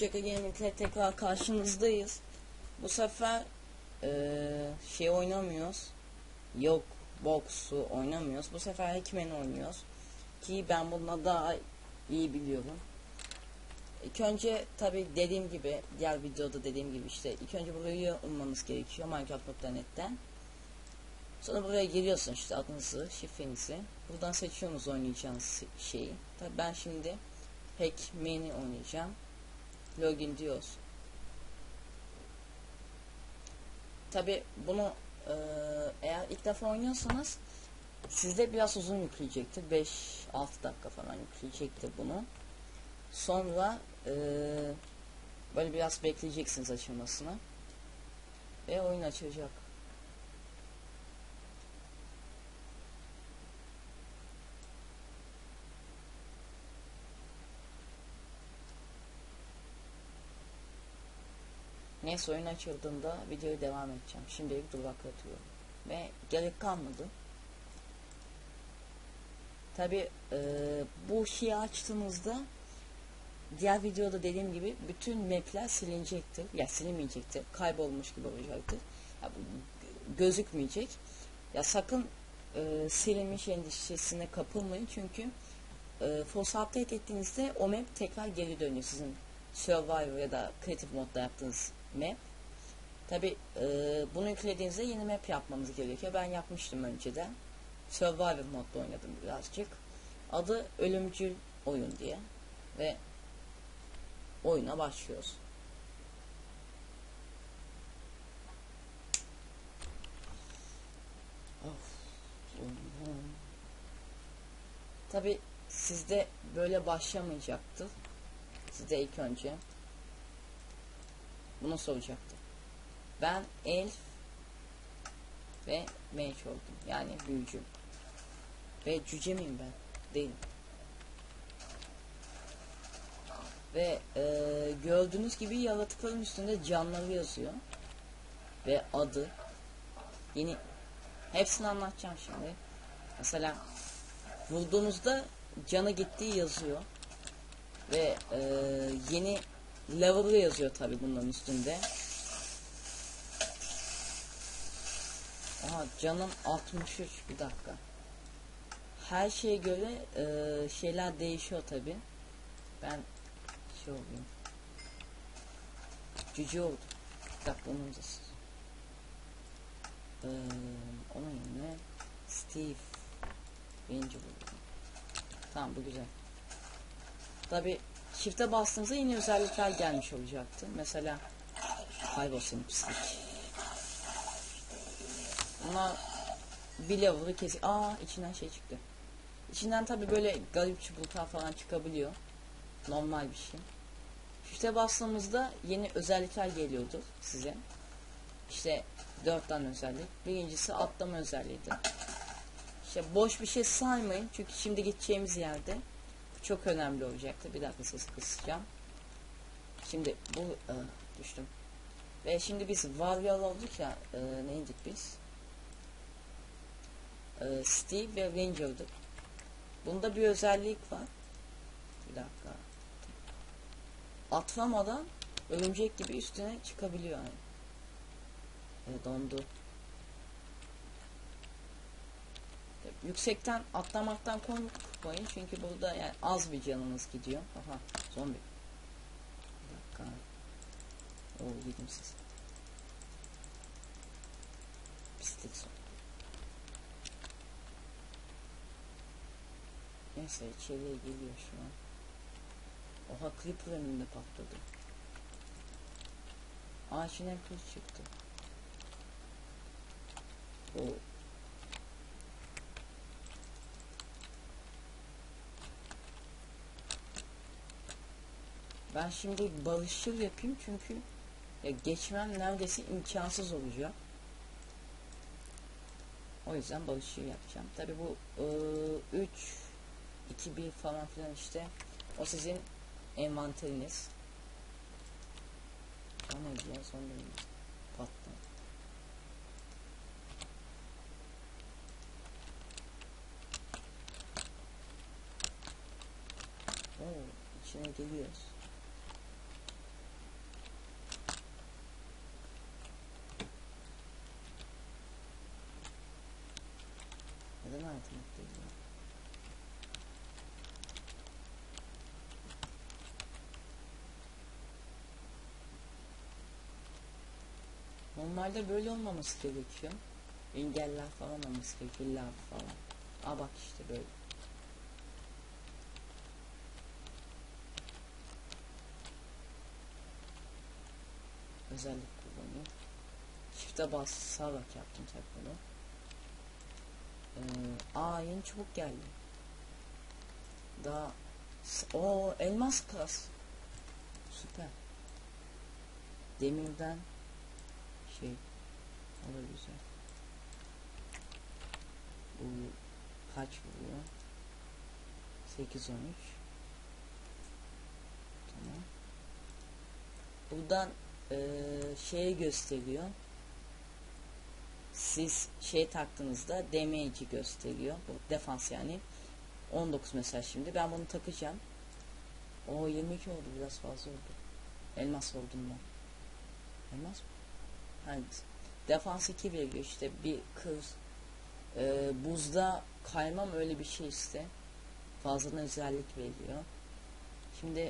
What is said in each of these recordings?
Jaka Gaming'le tekrar karşınızdayız. Bu sefer eee, şey oynamıyoruz. Yok box'u oynamıyoruz. Bu sefer Hackman oynuyoruz. Ki ben bununla daha iyi biliyorum. İlk önce tabi dediğim gibi diğer videoda dediğim gibi işte ilk önce burayı bulmanız gerekiyor Minecraft.net'ten. Sonra buraya giriyorsun işte adınızı, şifrenizi. Buradan seçiyorsunuz oynayacağınız şeyi. Tabi ben şimdi Hackman'i oynayacağım. Login diyoruz. Tabi bunu eee, eğer ilk defa oynuyorsanız sizde biraz uzun yükleyecektir. 5-6 dakika falan yükleyecektir bunu. Sonra eee, böyle biraz bekleyeceksiniz açılmasını. Ve oyun açılacak. Neyse oyun açıldığında videoyu devam edeceğim. Şimdilik duraklatıyorum. Ve gerek kalmadı. Tabi bu şeyi açtığımızda diğer videoda dediğim gibi bütün mapler silinecektir. Ya silinmeyecektir. Kaybolmuş gibi olacaktır. Ya, gözükmeyecek. Ya sakın e, silinmiş endişesine kapılmayın çünkü e, force update ettiğinizde o map tekrar geri dönüyor sizin survival ya da creative modda yaptığınız map. Tabi e, bunu yüklediğinizde yeni map yapmanız gerekiyor. Ben yapmıştım önceden. Survival modda oynadım birazcık. Adı Ölümcül Oyun diye. Ve oyuna başlıyoruz. Tabi sizde böyle başlamayacaktı. Size ilk önce bunu soracaktı. Ben elf ve mage oldum. Yani büyücü. Ve cüce miyim ben? Değilim. Ve e, gördüğünüz gibi yaratıkların üstünde canları yazıyor. Ve adı. Yeni hepsini anlatacağım şimdi. Mesela vurduğunuzda canı gittiği yazıyor. Ve e, yeni level'ı yazıyor tabi bunların üstünde. Aha canım 63 bir dakika. Her şeye göre e, şeyler değişiyor tabi. Ben şey olayım. Cüce oldum. Bir dakika onu da ee, onun yerine Steve Ranger buldum. Tamam bu güzel. Tabi çifte bastığınızda yeni özellikler gelmiş olacaktı. Mesela kaybolsun pislik. Bunlar bir level'ı kesi. Aa içinden şey çıktı. İçinden tabi böyle garip çubuklar falan çıkabiliyor. Normal bir şey. Çifte bastığımızda yeni özellikler geliyordu size. İşte dört tane özellik. Birincisi atlama özelliğiydi. İşte boş bir şey saymayın. Çünkü şimdi gideceğimiz yerde çok önemli olacaktı. Bir dakika sesi kısacağım. Şimdi bu e, düştüm. Ve şimdi biz Warrior olduk ya e, neydik biz? E, Steve ve Ranger'dık. Bunda bir özellik var. Bir dakika. Atlamadan örümcek gibi üstüne çıkabiliyor yani. E, dondu. Yüksekten atlamaktan korkmayın çünkü burada yani az bir canınız gidiyor. Aha zombi. Bir dakika. Oo yedim siz. Pislik son. Neyse içeriye geliyor şu an. Oha creeper önünde patladı. Ağaçın kılıç çıktı. O Ben şimdi barışçıl yapayım çünkü ya geçmem neredeyse imkansız olacak. O yüzden barışçıl yapacağım. Tabi bu 3 2 1 falan filan işte o sizin envanteriniz. O ne diye sonra patladı. Oo, içine geliyoruz. Değil ya. Normalde böyle olmaması gerekiyor. Engeller falan olması gerekiyor. Falan. Aa bak işte böyle. Özellik kullanayım. Shift'e basarak yaptım tabi bunu. Ee, aa yeni çubuk geldi. Daha o elmas kas. Süper. Demirden şey o da güzel. Bu kaç vuruyor? 8 13. Tamam. Buradan eee şeye gösteriyor. Siz şey taktığınızda damage'i gösteriyor. Bu defans yani. 19 mesela şimdi. Ben bunu takacağım. O 22 oldu. Biraz fazla oldu. Elmas olduğundan. Elmas mı? Hangisi? Defans 2 veriyor işte. Bir kız e, buzda kaymam öyle bir şey işte. Fazladan özellik veriyor. Şimdi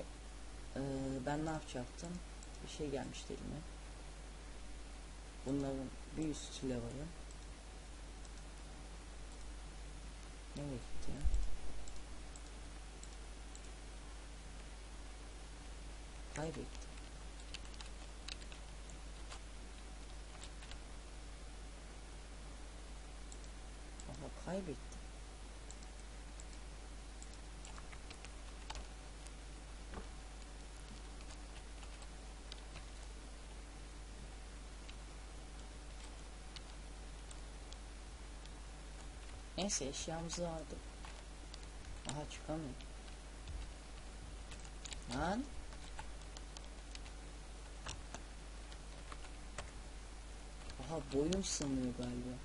e, ben ne yapacaktım? Bir şey gelmişti elime. Bunların bir üst level'ı. Nereye gitti ya? Kaybetti. Aha kaybetti. Neyse eşyamızı aldık. Aha çıkamıyor. Lan. Aha boyum sınıyor galiba.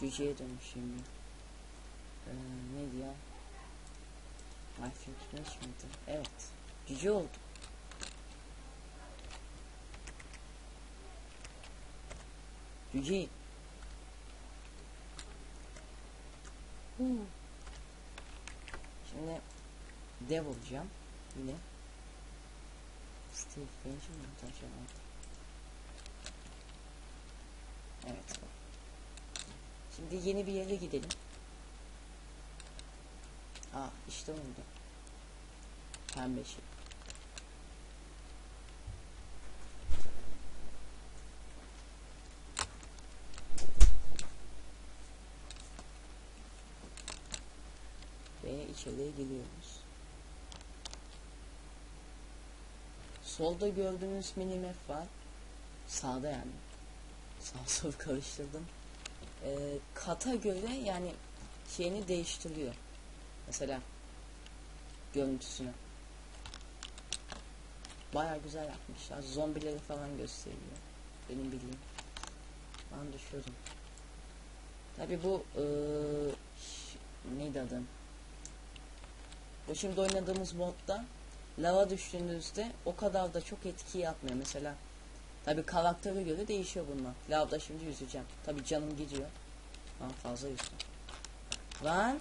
Cüceye dönüşeyim ya. Ee? My Future Flash mıydı? Evet. Cüce oldu. Hmm. Şimdi dev olacağım. Yine. Steve Benjamin acaba? Evet. Şimdi yeni bir yere gidelim. Aa işte oldu. Pembe şey. Ve içeriye giriyoruz. Solda gördüğünüz minimap var. Sağda yani. Sağ sol karıştırdım. Ee, kata göre yani şeyini değiştiriyor. Mesela görüntüsünü. Baya güzel yapmışlar. Zombileri falan gösteriyor. Benim bildiğim. Ben düşüyordum. Tabi bu ee, neydi adı? Şimdi oynadığımız modda lava düştüğünüzde o kadar da çok etki yapmıyor. Mesela tabi karaktere göre değişiyor bunlar. Lavda şimdi yüzeceğim. Tabi canım gidiyor. Ben fazla yüzdüm. Lan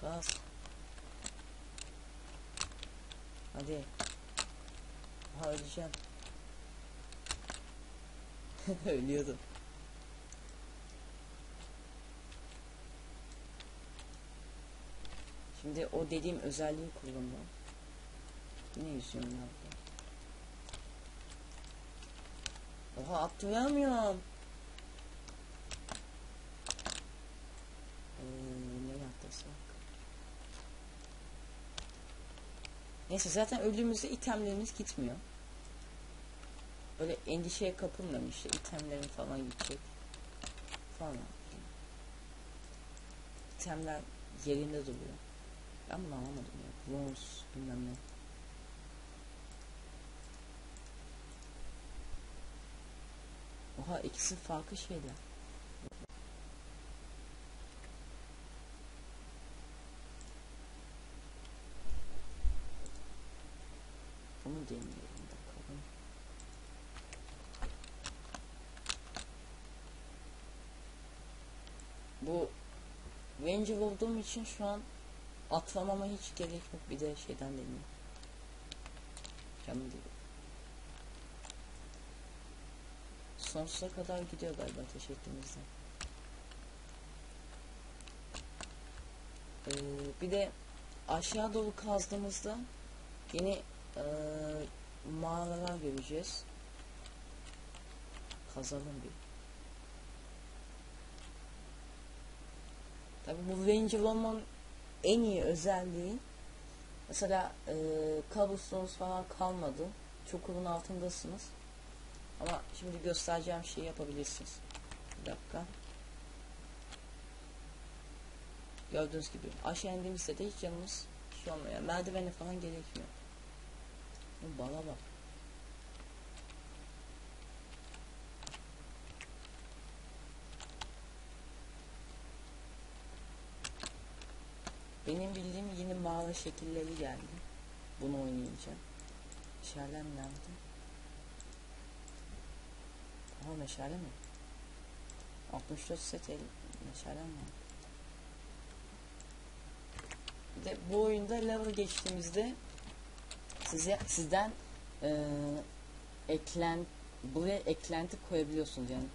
Gaz. Hadi. Aha öleceğim. Ölüyordum. Şimdi o dediğim özelliği kullanıyorum. Yine yüzüyorum ya. Oha atlayamıyorum. Ee, nereye? Neyse zaten öldüğümüzde itemlerimiz gitmiyor. Böyle endişeye kapılmıyorum işte itemlerim falan gidecek falan. İtemler yerinde duruyor. Ben bunu anlamadım ya. Close bilmem ne. Oha ikisi farklı şeyler. Bunu deneyelim bakalım. Bu Ranger olduğum için şu an atlamama hiç gerek yok. Bir de şeyden deneyim. Canım değil. Sonsuza kadar gidiyor galiba ettiğimizde. Ee, bir de aşağı doğru kazdığımızda yeni e, mağaralar göreceğiz. Kazalım bir. Tabi bu Ranger olmanın en iyi özelliği mesela e, cobblestones falan kalmadı. Çukurun altındasınız. Ama şimdi göstereceğim şeyi yapabilirsiniz. Bir dakika. Gördüğünüz gibi aşağı indiğimizde de hiç yanımız şey olmuyor. Merdivene falan gerekmiyor. Bala bak. Benim bildiğim yeni mağara şekilleri geldi. Bunu oynayınca. Meşalem nerede? Aha meşale mi? 64 set el meşalem var. Bir de bu oyunda level geçtiğimizde size sizden e, eklen buraya eklenti koyabiliyorsunuz yani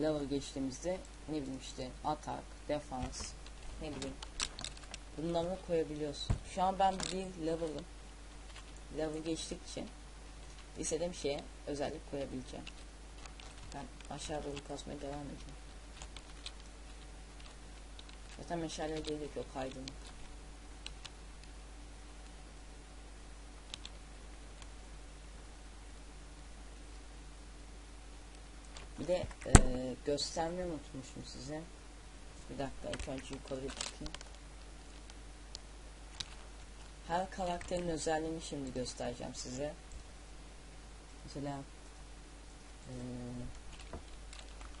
level geçtiğimizde ne bileyim işte atak, defans, ne bileyim bunları koyabiliyorsun. Şu an ben bir level'ım. Level geçtikçe istediğim şeye özellik koyabileceğim. Ben aşağı doğru kasmaya devam edeceğim. Zaten meşale gerek yok aydınlık. Bir de e, göstermeyi unutmuşum size. Bir dakika ilk önce yukarı çıkayım. Her karakterin özelliğini şimdi göstereceğim size. Mesela e,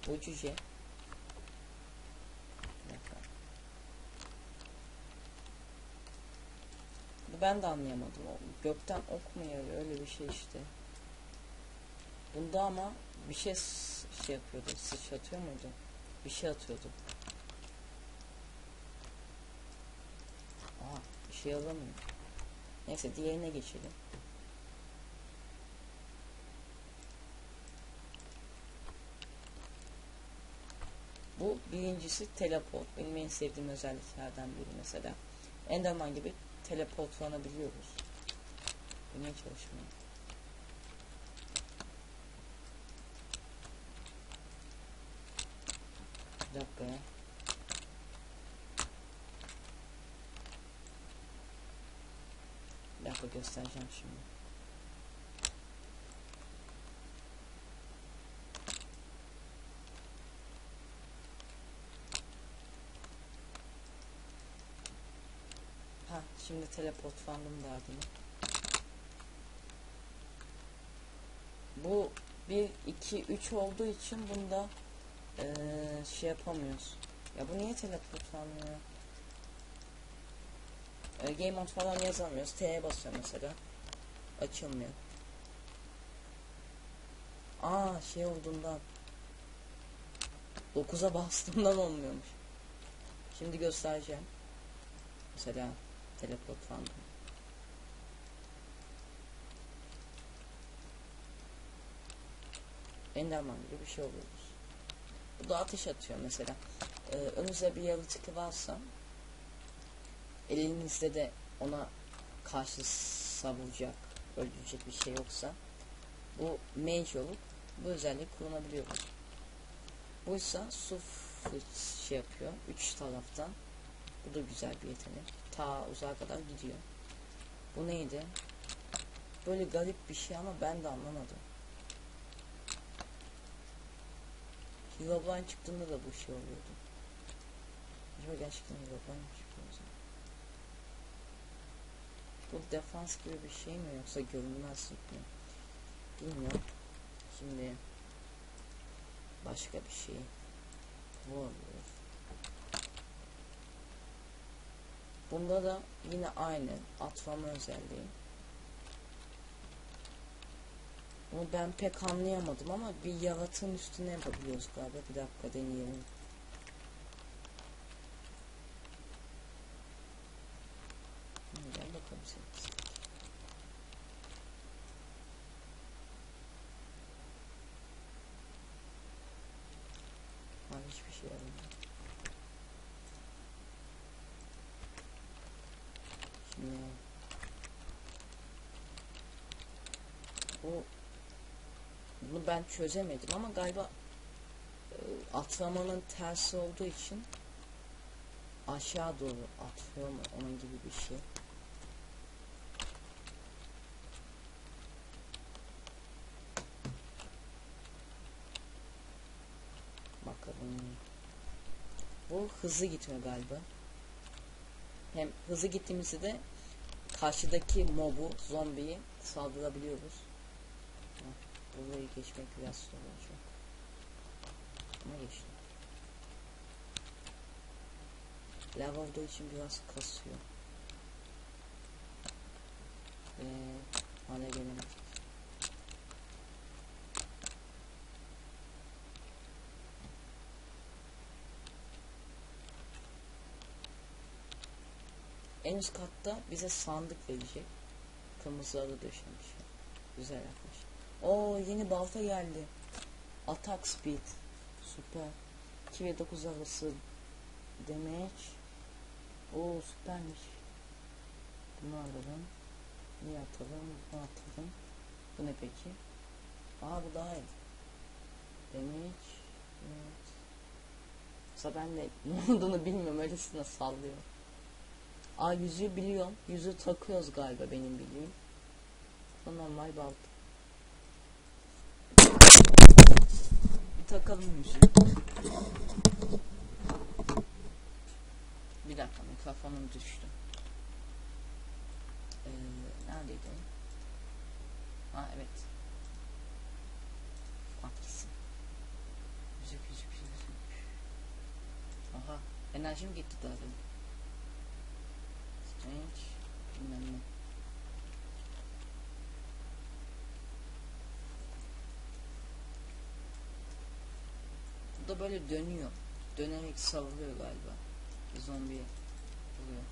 bu cüce ben de anlayamadım. O gökten ok mu yağıyor öyle bir şey işte. Bunda ama bir şey şey yapıyordu. Sıçratıyor muydu? Bir şey atıyordu. Aa, bir şey alamıyor. Neyse diğerine geçelim. Bu birincisi teleport. Benim en sevdiğim özelliklerden biri mesela. Enderman gibi teleportlanabiliyoruz. Bu niye çalışmıyor? Bir dakika ya. Dakika göstereceğim şimdi. Ha şimdi teleportlandım derdine. Bu 1, 2, 3 olduğu için bunda eee, şey yapamıyoruz. Ya bu niye teleportlanmıyor? E, game mode falan yazamıyoruz. T'ye basıyor mesela. Açılmıyor. Aa şey olduğundan. 9'a bastığımdan olmuyormuş. Şimdi göstereceğim. Mesela teleportlandım. Enderman gibi bir şey oluyoruz. Bu da ateş atıyor mesela. Ee, önünüzde bir yaratık varsa elinizde de ona karşı savuracak, öldürecek bir şey yoksa bu mage olup bu özelliği kullanabiliyoruz. Buysa su fıç şey yapıyor. Üç taraftan. Bu da güzel bir yetenek. Ta uzağa kadar gidiyor. Bu neydi? Böyle garip bir şey ama ben de anlamadım. Herobrine çıktığında da bu şey oluyordu. Acaba gerçekten Herobrine mi çıktı o zaman? Bu defans gibi bir şey mi yoksa görünmezlik mi? Bilmiyorum. Şimdi başka bir şey. Warrior. Bunda da yine aynı atlama özelliği. Bunu ben pek anlayamadım ama bir yaratığın üstüne yapabiliyoruz galiba. Bir dakika deneyelim. Hiçbir şey yaramıyor. Şimdi bu bunu ben çözemedim ama galiba e, atlamanın tersi olduğu için aşağı doğru atıyor mu onun gibi bir şey. Bakalım. Bu hızlı gitme galiba. Hem hızlı gittiğimizde de karşıdaki mobu, zombiyi saldırabiliyoruz. Heh, Burayı geçmek biraz zor olacak. Ama geçtim. Lava olduğu için biraz kasıyor. Ve hale gelemedik. En üst katta bize sandık verecek. Kırmızıları döşemiş. Güzel yapmış. Oo yeni balta geldi. Attack speed. Süper. 2 ve 9 arası damage. Oo süpermiş. Bunu alalım. Ne atalım? Bunu atalım. Bu ne peki? Aa bu daha iyi. Damage. Evet. Mesela ben de ne olduğunu bilmiyorum. Öylesine sallıyor. Aa yüzüğü biliyorum. Yüzüğü takıyoruz galiba benim bildiğim. Bu normal balta. Bir takalım yüzüğü. Bir dakika mikrofonum düştü. Ee, neredeydi? Ha evet. Hangisi? Yüzük yüzük yüzük. Aha enerjim gitti daha Strange. Bilmem. Bu da böyle dönüyor. Dönerek savruluyor galiba. Zombi oluyor.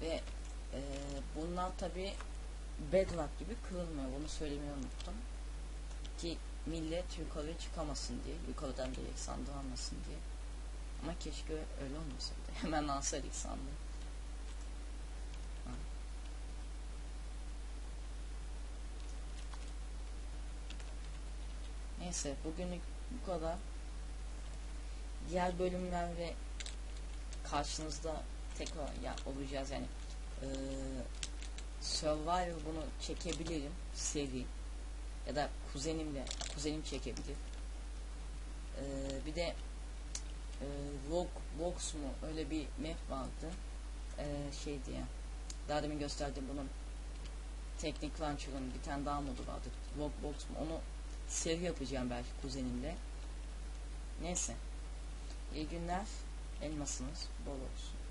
Ve e, bunlar tabi bedrock gibi kırılmıyor. Bunu söylemeyi unuttum. Ki millet yukarı çıkamasın diye. Yukarıdan direkt sandığı almasın diye. Ama keşke öyle olmasaydı. Hemen alsaydık sandığı. Neyse bugünlük bu kadar. Diğer bölümlerde karşınızda tekrar ya olacağız. Yani eee Survivor bunu çekebilirim seri. Ya da kuzenimle kuzenim çekebilir. Eee, bir de eee Rock Box mu? Öyle bir map vardı. Eee şey diye daha demin gösterdiğim bunun Teknik Launcher'ın bir tane daha modu vardı. Rock Box mu? Onu seri yapacağım belki kuzenimle. Neyse. İyi günler. Elmasınız. Bol olsun